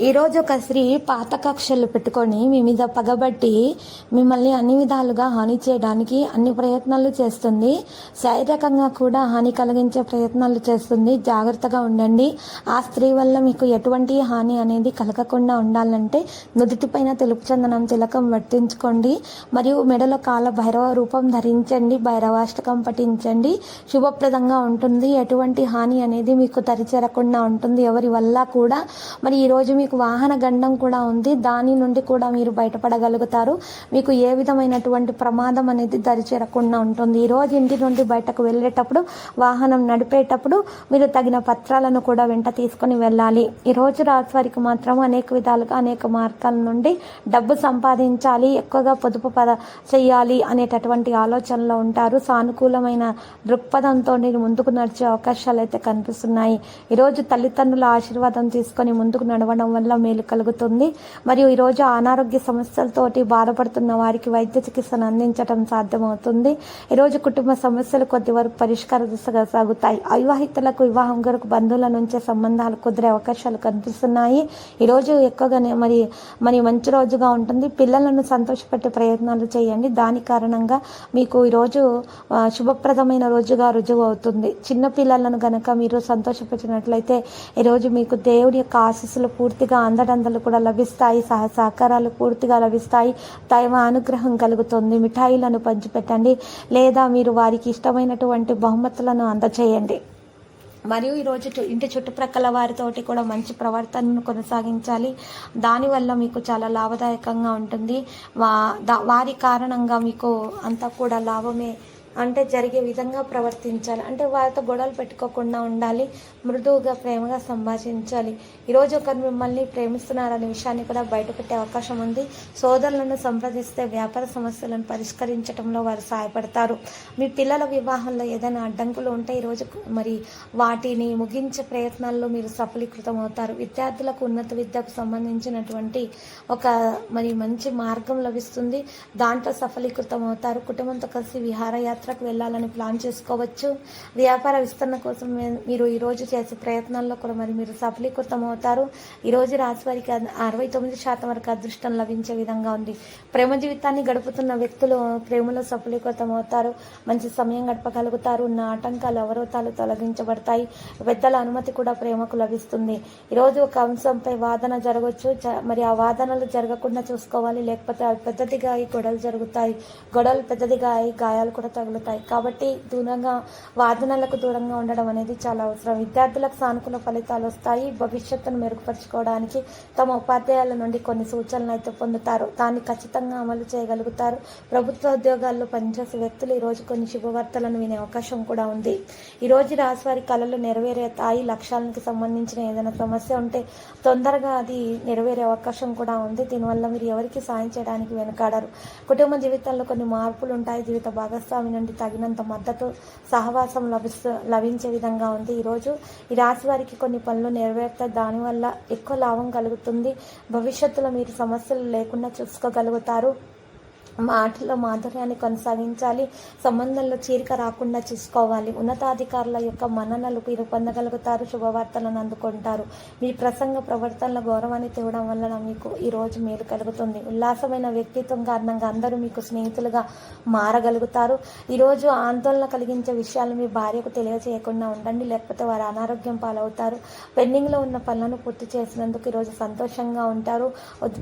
ఈరోజు ఒక స్త్రీ పాత కక్షలు పెట్టుకొని మీ మీద పగబట్టి మిమ్మల్ని అన్ని విధాలుగా హాని చేయడానికి అన్ని ప్రయత్నాలు చేస్తుంది. శారీరకంగా కూడా హాని కలిగించే ప్రయత్నాలు చేస్తుంది. జాగ్రత్తగా ఉండండి. ఆ స్త్రీ వల్ల మీకు ఎటువంటి హాని అనేది కలగకుండా ఉండాలంటే నుదుటిపైన తెలుపు చందనం తిలకం వర్తించుకోండి. మరియు మెడలో కాల భైరవ రూపం ధరించండి. భైరవాష్టకం పఠించండి. శుభప్రదంగా ఉంటుంది. ఎటువంటి హాని అనేది మీకు తరిచేరకుండా ఉంటుంది. ఎవరి వల్ల కూడా. మరి ఈరోజు మీ మీకు వాహన గండం కూడా ఉంది. దాని నుండి కూడా మీరు బయటపడగలుగుతారు. మీకు ఏ విధమైనటువంటి ప్రమాదం అనేది దరిచేరకుండా ఉంటుంది. ఈరోజు ఇంటి నుండి బయటకు వెళ్ళేటప్పుడు వాహనం నడిపేటప్పుడు మీరు తగిన పత్రాలను కూడా వెంట తీసుకొని వెళ్ళాలి. ఈ రోజు రాశి వారికి మాత్రం అనేక విధాలుగా అనేక మార్గాల నుండి డబ్బు సంపాదించాలి ఎక్కువగా పొదుపు పద చేయాలి అనేటటువంటి ఆలోచనలో ఉంటారు. సానుకూలమైన దృక్పథంతో నేను ముందుకు నడిచే అవకాశాలు అయితే కనిపిస్తున్నాయి ఈరోజు తల్లిదండ్రుల ఆశీర్వాదం తీసుకొని ముందుకు నడవడం వల్ల మేలు కలుగుతుంది. మరియు ఈరోజు అనారోగ్య సమస్యలతోటి బాధపడుతున్న వారికి వైద్య చికిత్సను అందించడం సాధ్యమవుతుంది. ఈరోజు కుటుంబ సమస్యలు కొద్ది వరకు పరిష్కార దిశగా సాగుతాయి. అవివాహితులకు వివాహం కొరకు బంధువుల నుంచే సంబంధాలు కుదిరే అవకాశాలు కనిపిస్తున్నాయి. ఈరోజు ఎక్కువగానే మరి మరి మంచి రోజుగా ఉంటుంది. పిల్లలను సంతోషపెట్టే ప్రయత్నాలు చేయండి. దాని కారణంగా మీకు ఈరోజు శుభప్రదమైన రోజుగా రుజువు అవుతుంది. చిన్న పిల్లలను గనక మీరు సంతోషపెట్టినట్లయితే ఈరోజు మీకు దేవుడి యొక్క ఆశీస్సులు పూర్తిగా అందడందలు కూడా లభిస్తాయి సహ సహకారాలు పూర్తిగా లభిస్తాయి. దైవ అనుగ్రహం కలుగుతుంది. మిఠాయిలను పంచిపెట్టండి. లేదా మీరు వారికి ఇష్టమైనటువంటి బహుమతులను అందచేయండి మరియు ఈరోజు చు- ఇంటి చుట్టుప్రక్కల వారితోటి కూడా మంచి ప్రవర్తనను కొనసాగించాలి. దానివల్ల మీకు చాలా లాభదాయకంగా ఉంటుంది. వా వారి కారణంగా మీకు అంతా కూడా లాభమే అంటే జరిగే విధంగా ప్రవర్తించాలి. అంటే వారితో గొడవలు పెట్టుకోకుండా ఉండాలి. మృదువుగా ప్రేమగా సంభాషించాలి. ఈరోజు ఒకరు మిమ్మల్ని ప్రేమిస్తున్నారనే విషయాన్ని కూడా బయటపెట్టే అవకాశం ఉంది. సోదరులను సంప్రదిస్తే వ్యాపార సమస్యలను పరిష్కరించడంలో వారు సహాయపడతారు. మీ పిల్లల వివాహంలో ఏదైనా అడ్డంకులు ఉంటే ఈరోజు మరి వాటిని ముగించే ప్రయత్నాల్లో మీరు సఫలీకృతం అవుతారు విద్యార్థులకు ఉన్నత విద్యకు సంబంధించినటువంటి ఒక మరి మంచి మార్గం లభిస్తుంది. దాంట్లో సఫలీకృతం అవుతారు కుటుంబంతో కలిసి విహారయాత్ర యాత్రకు వెళ్ళాలని ప్లాన్ చేసుకోవచ్చు. వ్యాపార విస్తరణ కోసం మీరు ఈరోజు చేసే ప్రయత్నాల్లో కూడా మరి మీరు సఫలీకృతం అవుతారు. ఈరోజు రాజువారికి అరవై తొమ్మిది శాతం వరకు అదృష్టం లభించే విధంగా ఉంది. ప్రేమ జీవితాన్ని గడుపుతున్న వ్యక్తులు ప్రేమలో సఫలీకృతం అవుతారు. మంచి సమయం గడపగలుగుతారు. ఉన్న ఆటంకాలు అవరోధాలు తొలగించబడతాయి. పెద్దల అనుమతి కూడా ప్రేమకు లభిస్తుంది. ఈరోజు ఒక అంశంపై వాదన జరగవచ్చు మరి ఆ వాదనలు జరగకుండా చూసుకోవాలి. లేకపోతే అవి పెద్దదిగా అయి గొడవలు జరుగుతాయి. గొడవలు పెద్దదిగా అయి గాయాలు కూడా పొందుతాయి కాబట్టి దూరంగా వాదనలకు దూరంగా ఉండడం అనేది చాలా అవసరం. విద్యార్థులకు సానుకూల ఫలితాలు వస్తాయి. భవిష్యత్తును మెరుగుపరుచుకోవడానికి తమ ఉపాధ్యాయుల నుండి కొన్ని సూచనలు అయితే పొందుతారు. దాన్ని ఖచ్చితంగా అమలు చేయగలుగుతారు. ప్రభుత్వ ఉద్యోగాల్లో పనిచేసే వ్యక్తులు ఈ రోజు కొన్ని శుభవార్తలను వినే అవకాశం కూడా ఉంది. ఈ రోజు రాశి వారి కళలు నెరవేరుతాయి. లక్ష్యాలకు సంబంధించిన ఏదైనా సమస్య ఉంటే తొందరగా అది నెరవేరే అవకాశం కూడా ఉంది. దీనివల్ల మీరు ఎవరికి సాయం చేయడానికి వెనుకాడరు. కుటుంబ జీవితంలో కొన్ని మార్పులు ఉంటాయి. జీవిత భాగస్వామి నుండి తగినంత మద్దతు సహవాసం లభిస్తూ లభించే విధంగా ఉంది. ఈరోజు ఈ రాశి వారికి కొన్ని పనులు నెరవేరుతాయి. దానివల్ల ఎక్కువ లాభం కలుగుతుంది. భవిష్యత్తులో మీరు సమస్యలు లేకుండా చూసుకోగలుగుతారు. మాటలో మాధుర్యాన్ని కొనసాగించాలి సంబంధంలో చీరిక రాకుండా చూసుకోవాలి. ఉన్నతాధికారుల యొక్క మన్ననలు మీరు పొందగలుగుతారు శుభవార్తలను అందుకుంటారు. మీ ప్రసంగ ప్రవర్తనల గౌరవాన్ని తేవడం వలన మీకు ఈరోజు మేలు కలుగుతుంది. ఉల్లాసమైన వ్యక్తిత్వం కారణంగా అందరూ మీకు స్నేహితులుగా మారగలుగుతారు. ఈరోజు ఆందోళన కలిగించే విషయాలు మీ భార్యకు తెలియజేయకుండా ఉండండి లేకపోతే వారు అనారోగ్యం పాలవుతారు. పెండింగ్లో ఉన్న పనులను పూర్తి చేసినందుకు ఈరోజు సంతోషంగా ఉంటారు.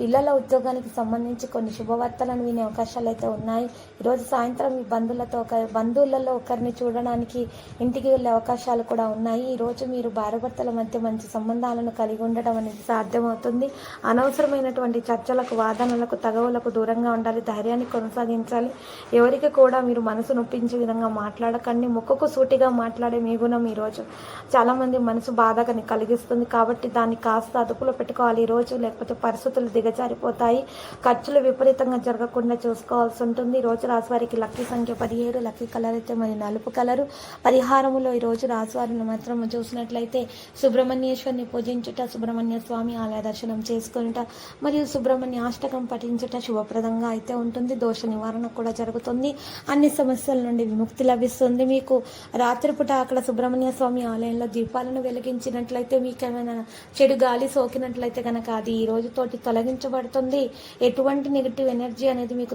పిల్లల ఉద్యోగానికి సంబంధించి కొన్ని శుభవార్తలను వినే అవకాశాలు అయితే ఉన్నాయి. ఈరోజు సాయంత్రం మీ బంధువులతో ఒక బంధువులలో ఒకరిని చూడడానికి ఇంటికి వెళ్ళే అవకాశాలు కూడా ఉన్నాయి. ఈరోజు మీరు భార్యభర్తల మధ్య మంచి సంబంధాలను కలిగి ఉండడం అనేది సాధ్యమవుతుంది. అనవసరమైనటువంటి చర్చలకు వాదనలకు తగవులకు దూరంగా ఉండాలి ధైర్యాన్ని కొనసాగించాలి. ఎవరికి కూడా మీరు మనసు నొప్పించే విధంగా మాట్లాడకండి. ముక్కుకు సూటిగా మాట్లాడే మీ గుణం ఈరోజు చాలామంది మనసు బాధగా కలిగిస్తుంది. కాబట్టి దాన్ని కాస్త అదుపులో పెట్టుకోవాలి. ఈరోజు లేకపోతే పరిస్థితులు దిగజారిపోతాయి. ఖర్చులు విపరీతంగా జరగకుండా చూసుకోవాల్సి ఉంటుంది. రోజు రాశివారికి లక్కీ సంఖ్య పదిహేడు లక్కీ కలర్ అయితే మరి నలుపు కలరు. పరిహారములో ఈ రోజు రాశివారిని మాత్రం చూసినట్లయితే సుబ్రహ్మణ్యేశ్వరిని పూజించుట సుబ్రహ్మణ్య స్వామి ఆలయ దర్శనం చేసుకునుట మరియు సుబ్రహ్మణ్య అష్టకం పఠించుట శుభప్రదంగా అయితే ఉంటుంది. దోష నివారణ కూడా జరుగుతుంది. అన్ని సమస్యల నుండి విముక్తి లభిస్తుంది మీకు. రాత్రిపూట అక్కడ సుబ్రహ్మణ్య స్వామి ఆలయంలో దీపాలను వెలిగించినట్లయితే మీకు ఏమైనా చెడు గాలి సోకినట్లయితే కనుక అది ఈ రోజుతోటి తొలగించబడుతుంది. ఎటువంటి నెగిటివ్ ఎనర్జీ అనేది మీకు